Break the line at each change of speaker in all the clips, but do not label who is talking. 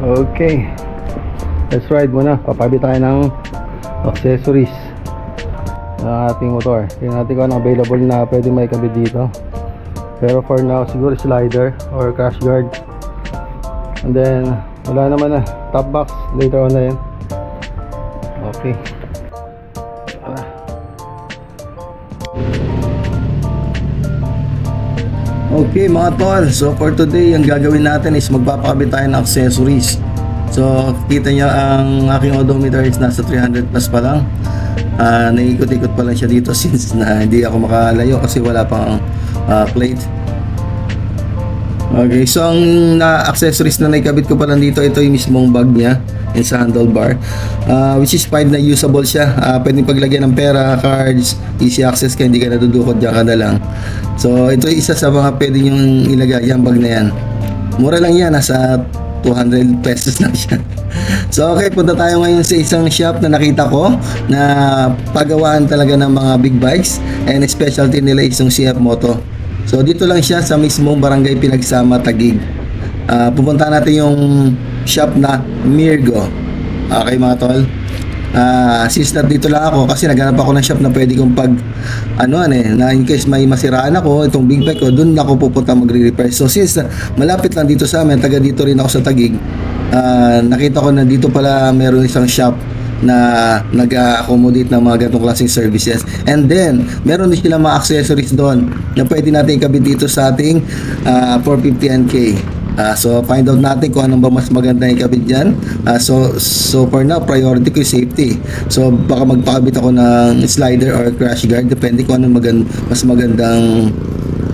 Okay. Let's ride muna. Papabit tayo ng accessories ng ating motor. Tingnan natin kung ano available na pwede may kabit dito. Pero for now, siguro slider or crash guard. And then, wala naman na. Top box, later on na yan. Okay mga tol, so for today ang gagawin natin is magpapakabit tayo ng accessories. So kita niya ang aking odometer is nasa 300 plus pa lang. Ah, naikot-ikot pa lang siya dito since na hindi ako makalayo kasi wala pang ah, plate. Okay, so ang na accessories na naikabit ko pa lang dito, ito yung mismong bag niya yung sa handlebar. Ah, which is fine na usable siya. Uh, pwedeng paglagyan ng pera, cards easy access ka, hindi ka nadudukot dyan ka na lang. So ito yung isa sa mga pwede nyong ilagay yung bag na yan. Mura lang yan, nasa 200 pesos lang siya. So okay, punta tayo ngayon sa isang shop na nakita ko na pagawaan talaga ng mga big bikes and specialty nila is yung CF Moto so dito lang siya sa mismong barangay Pinagsama Tagig Ah, pupunta natin yung shop na Mirgo. Okay mga tol. Ah, since dito lang ako kasi naghanap ako ng shop na pwede kong pag ano ano eh, na in case may masiraan ako, itong big bike ko, doon ako pupunta magre-repair. So since malapit lang dito sa amin, taga dito rin ako sa Tagig. ah, nakita ko na dito pala meron isang shop na nag-accommodate ng mga ganitong klaseng services. And then, meron din silang mga accessories doon na pwede natin ikabit dito sa ating ah, 450NK. Ah, so find out natin kung anong ba mas maganda yung ikabit dyan. Ah, so, so for now, priority ko yung safety. So baka magpakabit ako ng slider or crash guard. Depende kung anong magan mas magandang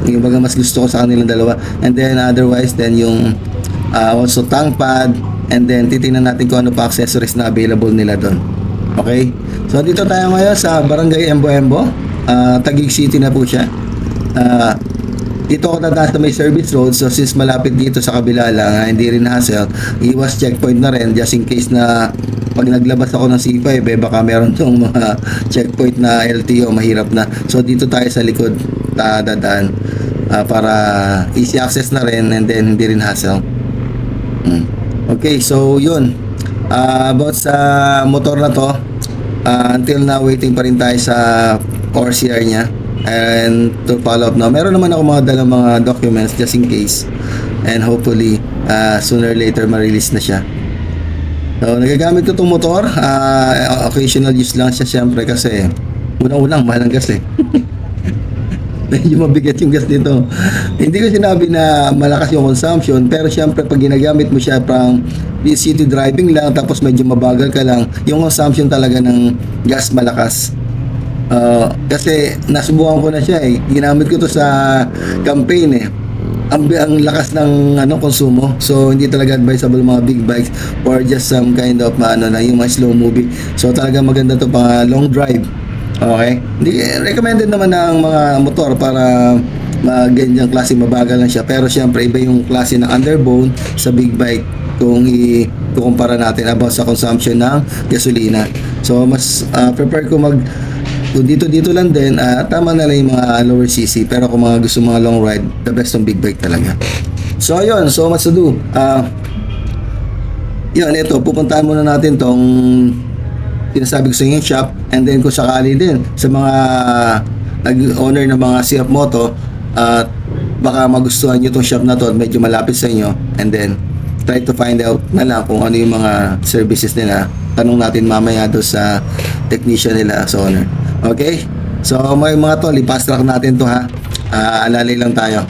yung baga mas gusto ko sa kanilang dalawa. And then otherwise, then yung ah, also tank pad. And then titingnan natin kung ano pa accessories na available nila doon. Okay? So dito tayo ngayon sa Barangay Embo Embo. Ah, Taguig City na po siya. Ah, dito ako dadaan sa may service road so since malapit dito sa kabila lang ah, hindi rin hassle iwas checkpoint na rin just in case na pag naglabas ako ng C5 eh baka meron tong mga checkpoint na LTO mahirap na so dito tayo sa likod dadaan ah, para easy access na rin and then hindi rin hassle Mm. Okay so yun. Ah, about sa motor na to ah, until now waiting pa rin tayo sa ORCR niya. And to follow up now meron naman ako mga dalang mga documents just in case. And hopefully ah, sooner or later ma-release na siya. So nagagamit ko itong motor. Ah, occasional use lang siya syempre kasi unang-unang mahal ang gas eh medyo mabigat yung gas dito. Hindi ko sinabi na malakas yung consumption, pero syempre pag ginagamit mo siya pang city driving lang, tapos medyo mabagal ka lang, yung consumption talaga ng gas malakas. Uh, kasi nasubukan ko na siya eh. Ginamit ko to sa campaign eh. Ang, ang lakas ng ano konsumo. So hindi talaga advisable mga big bikes or just some kind of ano na yung mga slow movie. So talaga maganda to pang long drive. Okay? Recommended naman ng mga motor para uh, ganyang klase mabagal lang siya. Pero syempre, iba yung klase ng underbone sa big bike kung i-kumpara natin about sa consumption ng gasolina. So, mas uh, prepare ko mag dito dito lang din, ah, tama na lang yung mga lower CC. Pero kung mga gusto mga long ride, the best ng big bike talaga. So, ayun. So, much to do. Ah, yun, ito, pupuntahan muna natin tong sinasabi ko sa inyo shop and then kung sakali din sa mga nag-owner ng mga CF Moto at baka magustuhan nyo itong shop na to medyo malapit sa inyo and then try to find out na lang kung ano yung mga services nila. Tanong natin mamaya doon sa technician nila sa owner. Okay? So may mga to lipas natin to ha? Ah, alalay lang tayo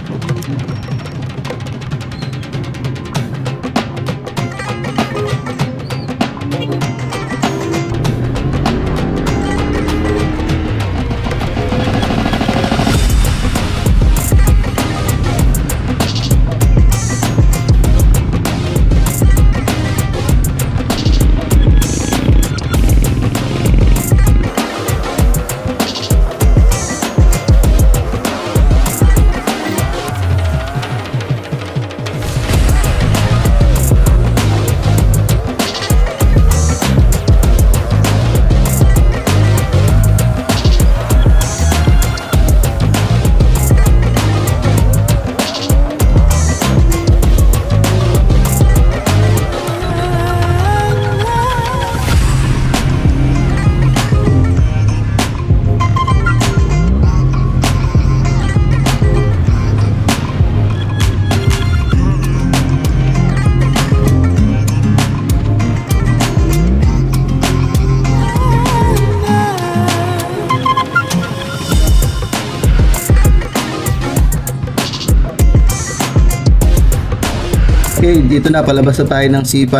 dito na palabas na tayo ng C5.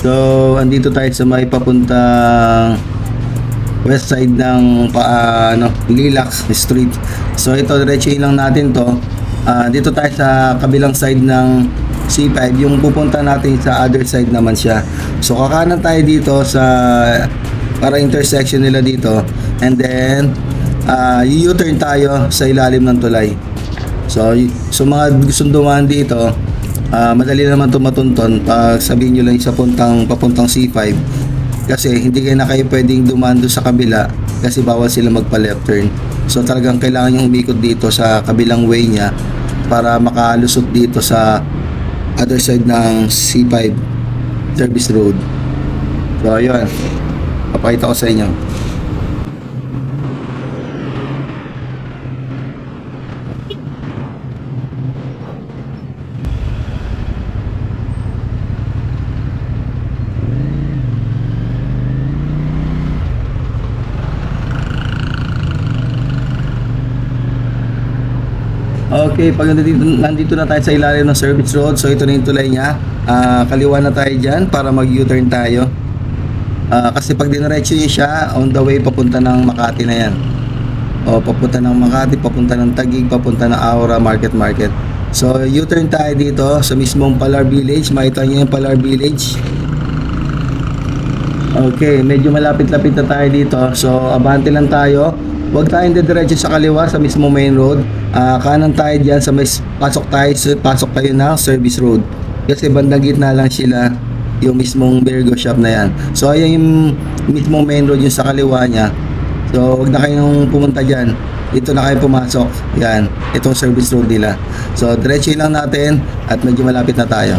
So, andito tayo sa may papuntang west side ng ah, ano, Lilac Street. So, ito diretsuhin lang natin to. Ah, dito tayo sa kabilang side ng C5, yung pupunta natin sa other side naman siya. So, kakanan tayo dito sa para intersection nila dito. And then, ah, u-turn tayo sa ilalim ng tulay. So, so mga gustong dumaan dito, ah, madali naman ito matunton pag sabihin nyo lang sa puntang, papuntang C5 kasi hindi kayo na kayo pwedeng dumaan doon sa kabila kasi bawal sila magpa left turn. So talagang kailangan yung umikot dito sa kabilang way niya para makalusot dito sa other side ng C5 service road. So ayun, papakita ko sa inyo. Okay, pag nandito, nandito na tayo sa ilalim ng service road, so ito na yung tulay niya. Ah, kaliwa na tayo dyan para mag-U-turn tayo. Ah, kasi pag diniretso niyo siya, on the way papunta ng Makati na yan. O papunta ng Makati, papunta ng Taguig, papunta ng Aura Market Market. So U-turn tayo dito sa mismong Palar Village. Makita niyo yung Palar Village. Okay, medyo malapit-lapit na tayo dito. So, abante lang tayo. Huwag tayong didiretso sa kaliwa sa mismo main road. Ah, kanan tayo diyan sa may pasok tayo, pasok tayo ng service road. Kasi bandang gitna lang sila yung mismong Virgo shop na yan. So, ayan yung mismong main road yung sa kaliwa niya. So, huwag na kayong pumunta diyan. Dito na kayo pumasok. Yan, itong service road nila. So, diretso lang natin at medyo malapit na tayo.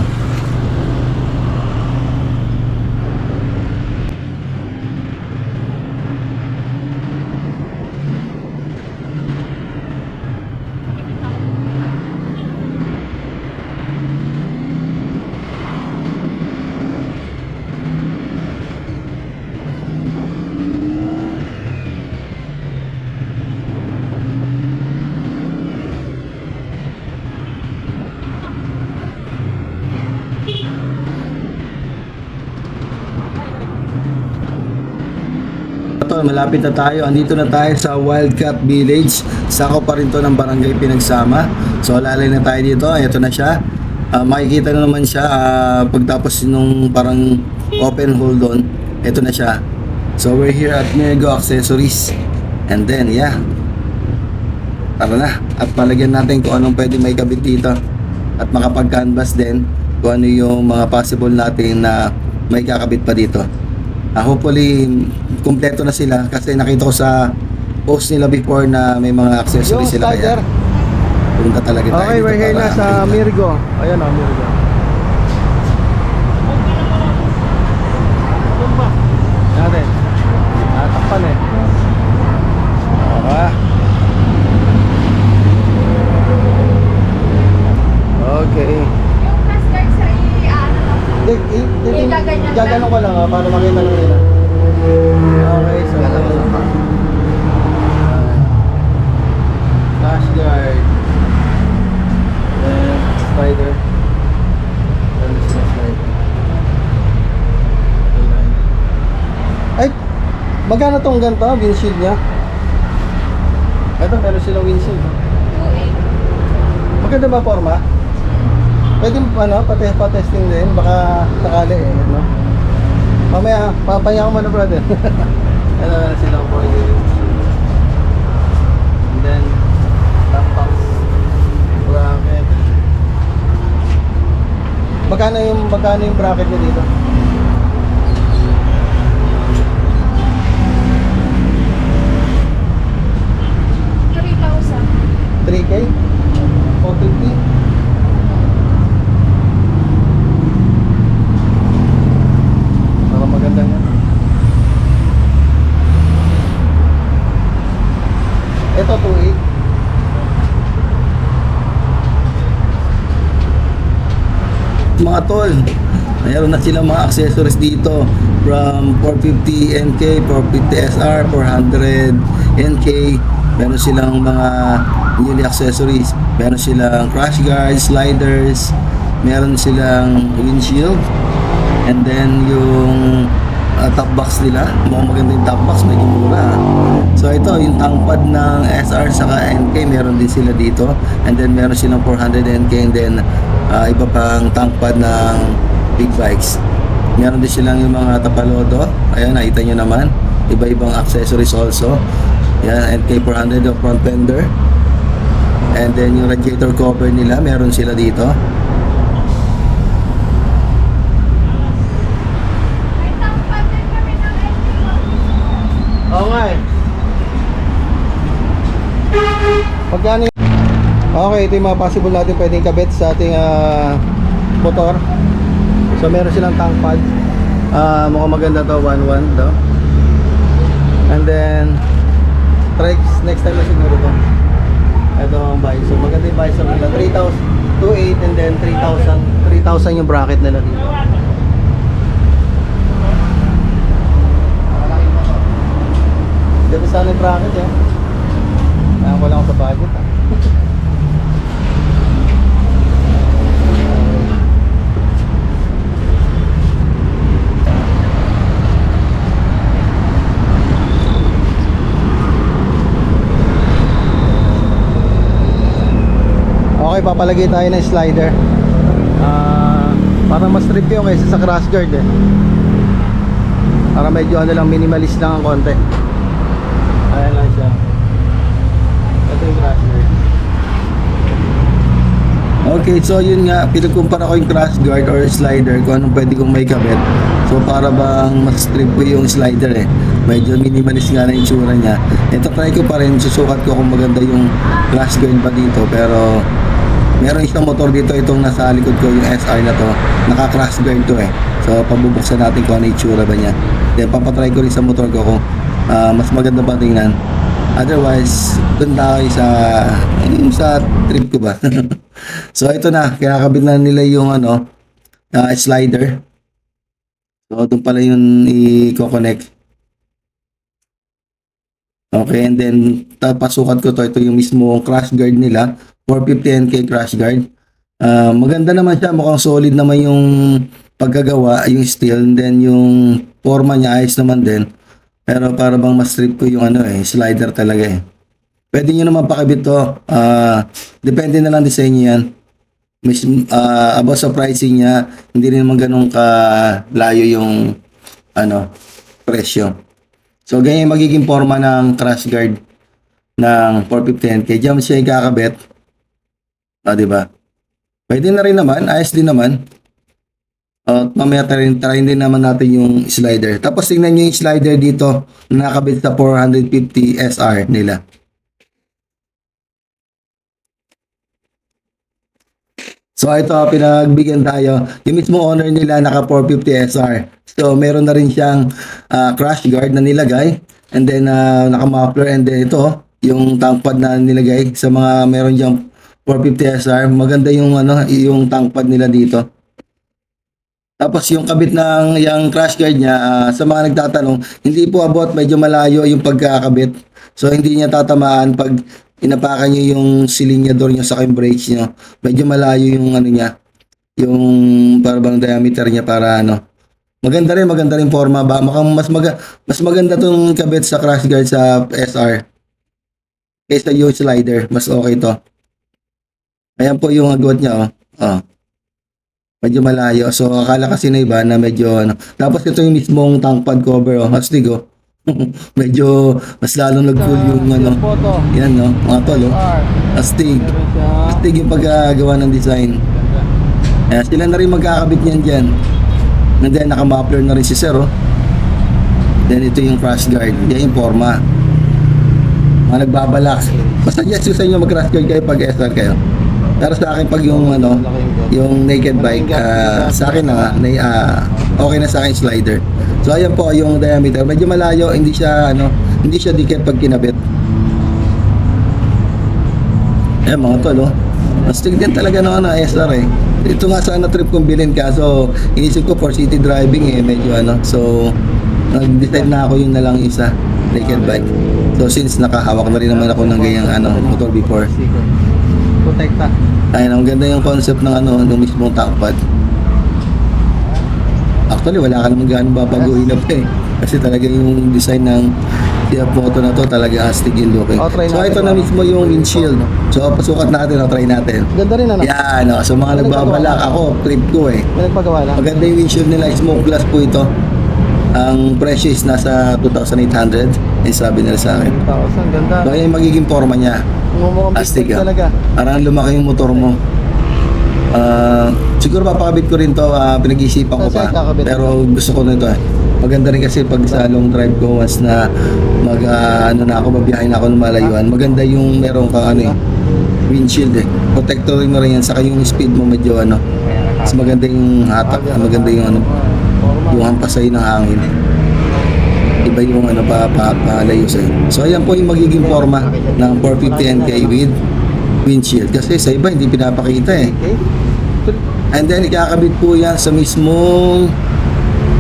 Malapit na tayo. Andito na tayo sa Wildcat Village. Sako pa rin to ng barangay Pinagsama. So, lalay na tayo dito. Ito na siya. Ah, makikita na naman siya ah, pagtapos nung parang open hold on. Ito na siya. So, we're here at Nego Accessories. And then, yeah. Tara na. At palagyan natin kung anong pwede may kabit dito. At makapag-canvas din kung ano yung mga possible natin na may kakabit pa dito. Ah, hopefully, kumpleto na sila kasi nakita ko sa post nila before na may mga accessories sila kaya punta talaga tayo
Okay,
dito
we're here na sa. Mirgo. Ayan o, Mirgo. Natin. Natakpan eh.
Ah,
Okay.
Yung flash card sa i- ano,
Hindi, eh, hindi,
Eh, gaganyan lang.
gaganon ko lang ah, para makita lang nila. Okay, so Flash guard. Then, spider. Then, this is spider. Ay, magkano tong ganito? Windshield niya? Ito, meron silang windshield.
2.8.
Maganda ba forma? Pwede mo ano, pati pa-testing din, baka sakali eh, no? Mamaya, papaya ko muna brother. ano na silang pwede. And then, tampax, bracket. Magkano yung, magkano yung bracket niya dito?
Three thousand.
3K? 450? Para maganda yan. Ito 2.8. Mga tol, mayroon na silang mga accessories dito from 450 NK, 450 SR, 400 NK. Meron silang mga newly accessories. Meron silang crash guards, sliders, Meron silang windshield. And then yung uh, top box nila, mukhang maganda yung top box, medyo mura. So ito, yung tangpad ng SR saka NK, meron din sila dito. And then meron silang 400 NK and then uh, iba pang tangpad ng big bikes. Meron din silang yung mga tapalodo. Ayan, nakita nyo naman. Iba-ibang accessories also. Yan, NK400 yung front fender. And then yung radiator cover nila, meron sila dito.
Nga eh. Pagkano. Okay, ito yung mga possible natin pwedeng kabit sa ating ah, motor. So meron silang tank pad. Ah, mukhang maganda to, 1-1 daw. And then trikes next time na siguro to. Ito ang visor. Maganda yung visor nila. 3,000 2,800 and then 3,000 3,000 yung bracket nila dito. Dito sana yung bracket eh. Kaya wala ako sa budget ah. Okay, papalagay tayo ng slider. Ah, parang mas trip yung kaysa sa crash guard eh. Para medyo ano lang minimalist lang ang konti. Ayan lang siya. Ito yung crash guard.
Okay, so yun nga, pinagkumpara ko yung crash guard or slider kung anong pwede kong may kabit. So para bang mas trip ko yung slider eh. Medyo minimalist nga na yung tsura niya. Ito try ko pa rin, susukat ko kung maganda yung crash guard pa dito. Pero meron isang motor dito, itong nasa likod ko, yung SR na to. Naka-crash guard to eh. So pabubuksan natin kung ano yung tsura ba niya. Then papatry ko rin sa motor ko kung ah, mas maganda pa tingnan. Otherwise, doon tayo sa yung sa trip ko ba. so ito na, kinakabit na nila yung ano, ah, slider. So doon pala yung i-connect. Okay, and then tapasukat ko to, ito yung mismo crash guard nila, 450NK crash guard. Ah, maganda naman siya, mukhang solid naman yung pagkagawa, yung steel, and then yung forma niya ayos naman din. Pero para bang mas trip ko yung ano eh, slider talaga eh. Pwede nyo naman pakabit to. Ah, depende na lang din sa inyo yan. Mis, ah, about sa pricing niya, hindi rin naman ganun ka layo yung ano, presyo. So, ganyan yung magiging forma ng crash guard ng 450 Kaya diyan siya ikakabit. Ah, di ba? Pwede na rin naman, ayos din naman. At mamaya try, try din naman natin yung slider. Tapos tingnan nyo yung slider dito na nakabit sa 450 SR nila. So ito, pinagbigyan tayo. Yung mismo owner nila naka 450 SR. So meron na rin siyang ah, crash guard na nilagay. And then ah, naka muffler and then ito, yung tank pad na nilagay sa mga meron diyang 450 SR. Maganda yung ano, yung tank pad nila dito. Tapos yung kabit ng yung crash guard niya, ah, sa mga nagtatanong, hindi po abot, medyo malayo yung pagkakabit. So hindi niya tatamaan pag inapakan niyo yung silinyador niya sa yung brakes niyo. Medyo malayo yung ano niya, yung parang diameter niya para ano. Maganda rin, maganda rin forma ba? Mukhang mas maga, mas maganda tong kabit sa crash guard sa SR. Kaysa yung slider, mas okay to. Ayan po yung agwat niya, oh. Oh. Medyo malayo. So, akala kasi na iba na medyo ano. Tapos ito yung mismong tank pad cover, oh. Astig, oh. medyo mas lalong nag-cool yung ano. Yan, no? Mga tol, oh. Astig. Astig yung pagkagawa ng design. Ayan, sila na rin magkakabit niyan dyan. And then, naka-muffler na rin si Sir, oh. Then, ito yung crash guard. Yan yung forma. Mga nagbabalak. Basta suggest ko sa inyo mag-crash guard kayo pag SR kayo. Pero sa akin, pag yung ano,
yung
naked bike, ah, sa akin na, na ah, okay na sa akin slider. So, ayan po yung diameter. Medyo malayo, hindi siya, ano, hindi siya dikit pag kinabit. Ayan mga tol, oh. Astig din talaga ng ano, SR eh. Ito nga sana trip kong bilhin kaso inisip ko for city driving eh, medyo ano. So, nag-decide na ako yung na lang isa, naked bike. So, since nakahawak na rin naman ako ng ganyang ano, motor before.
Protekta.
Ayun, ang ganda yung concept ng ano, ng mismong tankpad. Actually, wala ka naman gaano babaguhin na pa eh. Kasi talaga yung design ng Fiat Moto na to talaga astig yung looking.
Oh, try
so ito na
oh.
mismo yung windshield. So pasukat natin, o try natin.
Ganda rin ano?
Yan, oh. so mga
Ano
nagbabalak ako, trip ko eh.
May nagpagawa lang?
Maganda yung windshield nila, smoke glass po ito. Ang presyo is nasa 2,800. Yung sabi nila sa akin.
1,000, ganda.
Yan yung magiging forma niya.
Mumukhang
Astig ah.
talaga.
Parang lumaki yung motor mo. Ah, siguro papakabit ko rin to, ah, pinag-iisipan ko
Saan
pa.
kakabit?
Pero gusto ko nito eh. Maganda rin kasi pag sa long drive ko once na mag ah, ano na ako mabiyahe na ako ng malayuan. Maganda yung meron kang ano eh, windshield eh. Protector rin mo rin yan saka yung speed mo medyo ano. Mas maganda yung hatak, ah, maganda yung ano, Yung hampas sa'yo ng hangin. Iba yung ano pa, pa, palayo sa'yo. So ayan po yung magiging forma ng 450 NK with windshield. Kasi sa iba hindi pinapakita eh. And then ikakabit po yan sa mismong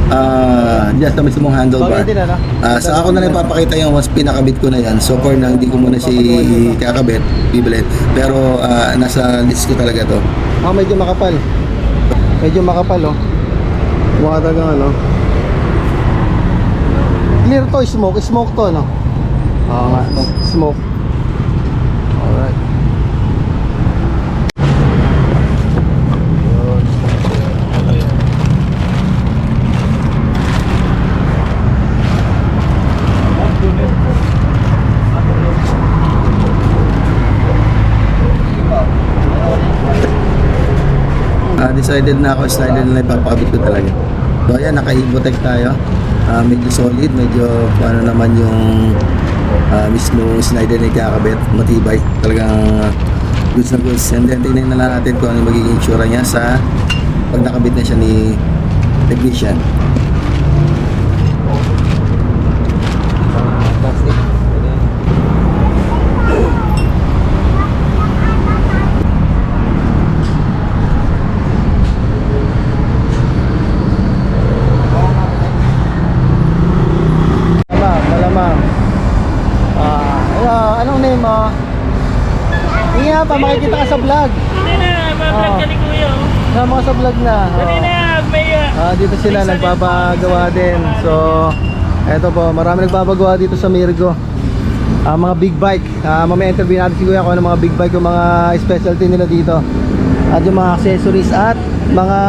ah dyan sa mismong handlebar. Ah, sa ako na lang papakita yung once pinakabit ko na yan. So for now, hindi ko muna si kakabit, bibilit. Pero ah, nasa list ko talaga to.
Ah, medyo makapal. Medyo makapal, oh. Mukha talagang ano. Clear to, smoke. Smoke to, no? Oo nga, smoke. Alright. Yun.
Ah, decided na ako, slider na ipapakabit ko talaga. So ayan, naka-Evotech tayo. Ah, medyo solid, medyo ano naman yung ah, mismo slider na ikakabit. Matibay. Talagang ah, goods na goods. And then tingnan na natin kung ano magiging itsura niya sa pag nakabit na siya ni technician.
Plastic. Malamang, malamang. Ah, ano, anong name mo? Hindi nga pa, makikita ka sa vlog.
Hindi na, mablog
Oo.
ka ni Kuya. oh.
Sama ka sa vlog na. Oh.
na, may... ah,
Ah, dito sila
salita.
din. So, eto po, marami nagpapagawa dito sa Mirgo. Ah, mga big bike. Ah, mamaya interview natin si Kuya kung ano mga big bike yung mga specialty nila dito. At yung mga accessories at mga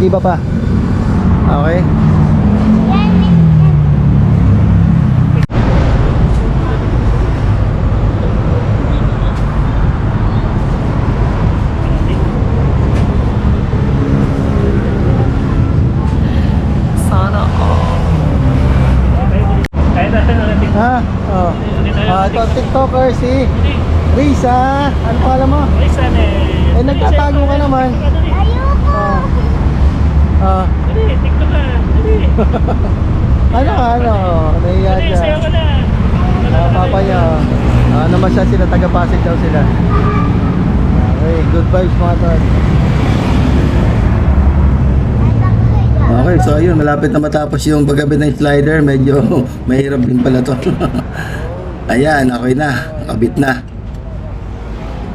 iba pa. Okay?
Sana all. Kahit natin natin.
Ha? Oh. Ah, TikToker si Risa. Ano pala mo?
Sana eh.
Eh, nagtatago ka naman. Ah. Ah.
Dali, tiktok ka. Dali.
Ano ano? Nahiya
Dali,
siya.
sayo ka na.
Ah, papa niya. Ah, ano naman siya sila, taga Pasig daw sila. Okay, good vibes mga tol.
Okay, so ayun, malapit na matapos yung pagkabit ng slider. Medyo mahirap din pala to. Ayan, okay na. Kabit na.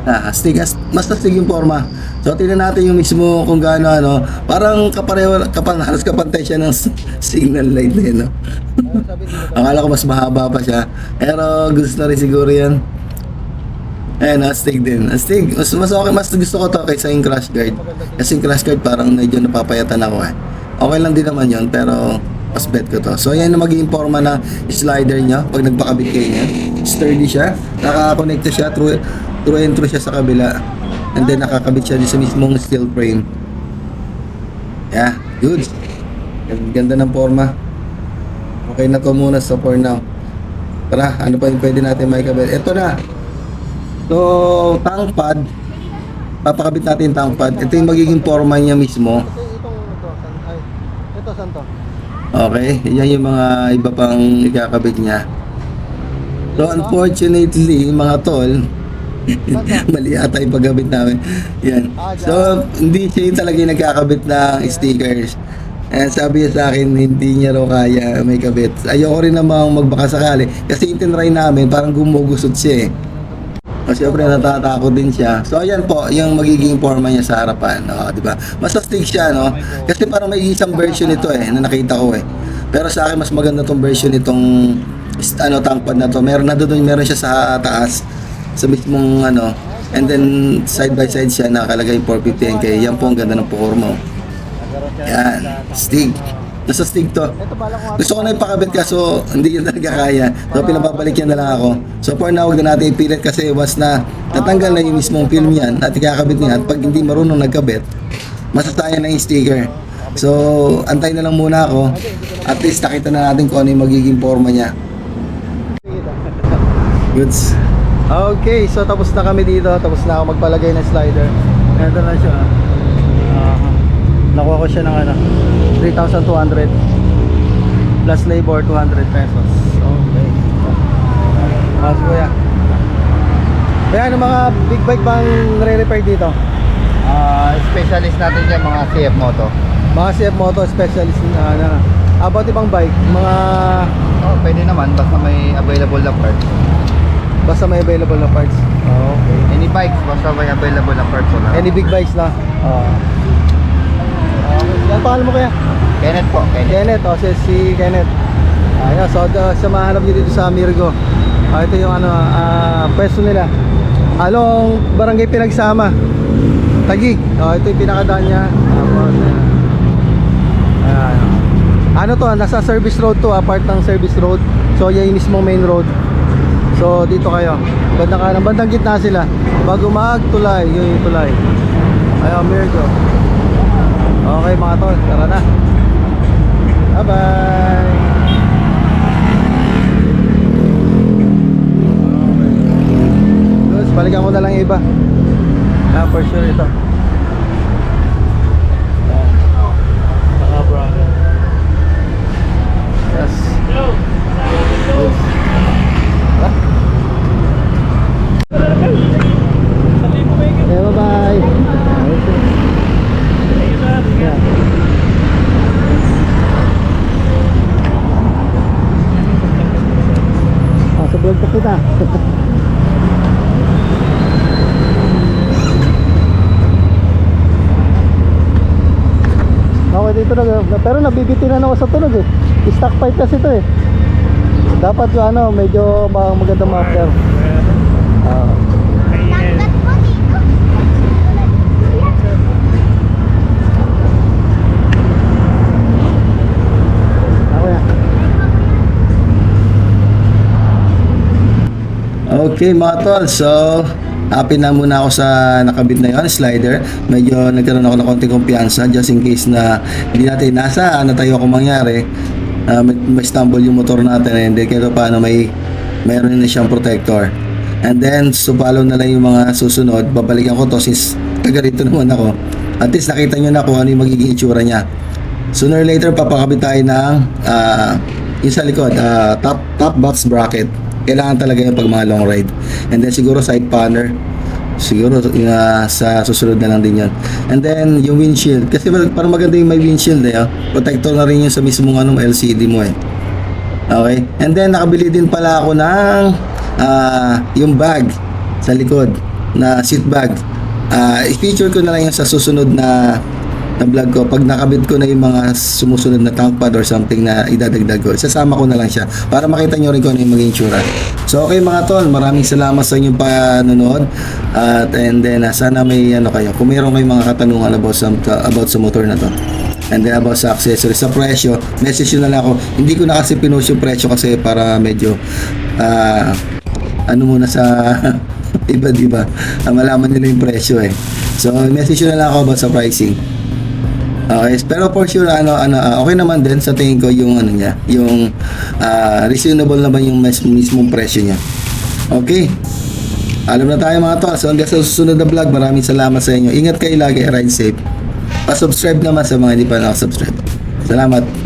Ah, astig, ast- mas astig yung forma. So, tingnan natin yung mismo kung gaano, ano. Parang kapareho, kapan, halos kapantay siya ng signal light na yun, no? Akala ko mas mahaba pa siya. Pero gusto na rin siguro yan. Ayan, astig din. Astig. Mas, mas okay, mas gusto ko to kaysa yung crash guard. Kasi yung crash guard parang medyo napapayatan ako eh. Okay lang din naman yon pero mas bet ko to. So ayan na magiging forma na slider niya pag nagpakabit kayo niya. Sturdy siya. Nakakonekta siya through, through and through siya sa kabila. And then nakakabit siya din sa mismong steel frame. Yeah, good. Ganda ng forma. Okay na to muna sa for now. Tara, ano pa yung pwede natin may kabit? Ito na. So, tank pad. Papakabit natin tank pad. Ito yung magiging forma niya mismo.
Ito, ito, ay, ito, saan to?
Okay, yan yung mga iba pang ikakabit niya. So, unfortunately, mga tol, mali ata yung pagkabit namin. Yan. So, hindi siya yung talaga yung nagkakabit ng stickers. And sabi niya sa akin, hindi niya raw kaya may kabit. Ayoko rin namang magbaka sakali. Kasi yung tinry namin, parang gumugusot siya eh. O syempre natatakot din siya. So ayan po, yung magiging forma niya sa harapan, no, 'di ba? Mas astig siya, no? Kasi parang may isang version nito eh na nakita ko eh. Pero sa akin mas maganda tong version nitong ano tangpad na to. Meron na doon, meron siya sa taas sa mismong ano and then side by side siya nakalagay 450 NK. Yan po ang ganda ng oh. Yan, stig. Nasa stig to. Gusto ko na ipakabit kaso hindi yun talaga kaya. So pinapabalik yan na lang ako. So for now, huwag na natin ipilit kasi once na natanggal na yung mismong film yan at ikakabit niya at pag hindi marunong nagkabit, masasayang na yung sticker. So, antay na lang muna ako. At least nakita na natin kung ano yung magiging forma niya. Goods.
Okay, so tapos na kami dito. Tapos na ako magpalagay ng slider. Ito na siya. Ah, nakuha ko siya ng ano, 3,200 plus labor 200 pesos. Okay. Mas kuya. Kaya ano mga big bike bang nare-repair dito?
Ah, specialist natin dyan mga CF Moto.
Mga CF Moto specialist na ano. About ibang bike, mga
Oh, pwede naman basta may available na parts.
basta may available na parts. Okay.
Any bikes basta may available na parts wala.
Any big bikes na? Oo. Yan pangalan mo kaya?
Kenneth po, Kenneth.
Kenneth, o si, si Kenneth. Ayun, so uh, sa mahanap nyo dito sa Mirgo. Ah, ito yung ano, ah, pwesto nila. Along barangay Pinagsama. Tagig. Oh, ito yung pinakadaan niya. Tapos, ayan. Ayan. Ano to, nasa service road to, ah, part ng service road. So, yan yung mismong main road. So, dito kayo. Bandang kanan, bandang gitna sila. Bago magtulay, yun yung tulay. Ayun, Mirgo. Okay mga tol, tara na. Bye-bye. Tapos balikan ko na lang iba. Ah, for sure ito. Yan. Saka brother. Yes. Yes. Ah. Okay, bye-bye. Okay. Yeah. Ah, sa vlog pa kita. Okay dito na, pero nabibitinan ako sa tunog eh. Stock pipe kasi ito eh. Dapat yung ano, medyo ma- magandang master. Ah. Ako yan.
Okay mga tol, so happy na muna ako sa nakabit na yon slider. Medyo nagkaroon ako ng konting kumpiyansa just in case na hindi natin nasa na tayo kung mangyari. ah, may, may stumble yung motor natin and then kahit paano may mayroon na siyang protector. And then, follow na lang yung mga susunod. Babalikan ko to since taga rito naman ako. At least nakita nyo na kung ano yung magiging itsura niya. Sooner or later, papakabit tayo ng ah, yung sa likod, ah, top, top box bracket. Kailangan talaga yung pag mga long ride. And then siguro side panel. Siguro ah, sa susunod na lang din yun. And then yung windshield. Kasi parang maganda yung may windshield eh. oh. Protector na rin yun sa mismong anong LCD mo eh. Okay? And then nakabili din pala ako ng ah, yung bag sa likod na seat bag. Ah, i-feature ko na lang yung sa susunod na na vlog ko pag nakabit ko na yung mga sumusunod na tank or something na idadagdag ko sasama ko na lang siya para makita nyo rin kung ano yung maging tsura. So okay mga tol maraming salamat sa inyong panonood. At and then ah, sana may ano kayo kung mayroon kayong mga katanungan about sa, about sa motor na to. And then about sa accessories sa presyo message nyo na lang ako. Hindi ko na kasi pinost yung presyo kasi para medyo ah, ano muna sa iba. Di ba Ah, malaman nila yung presyo eh. So message nyo na lang ako about sa pricing Okay, pero for sure ano ano ah, okay naman din sa tingin ko yung ano niya, yung ah, reasonable naman yung mas, mismong presyo niya. Okay. Alam na tayo mga tol. So hanggang sa susunod na vlog, maraming salamat sa inyo. Ingat kayo lagi, ride safe. Pa-subscribe naman sa mga hindi pa nakasubscribe. Salamat.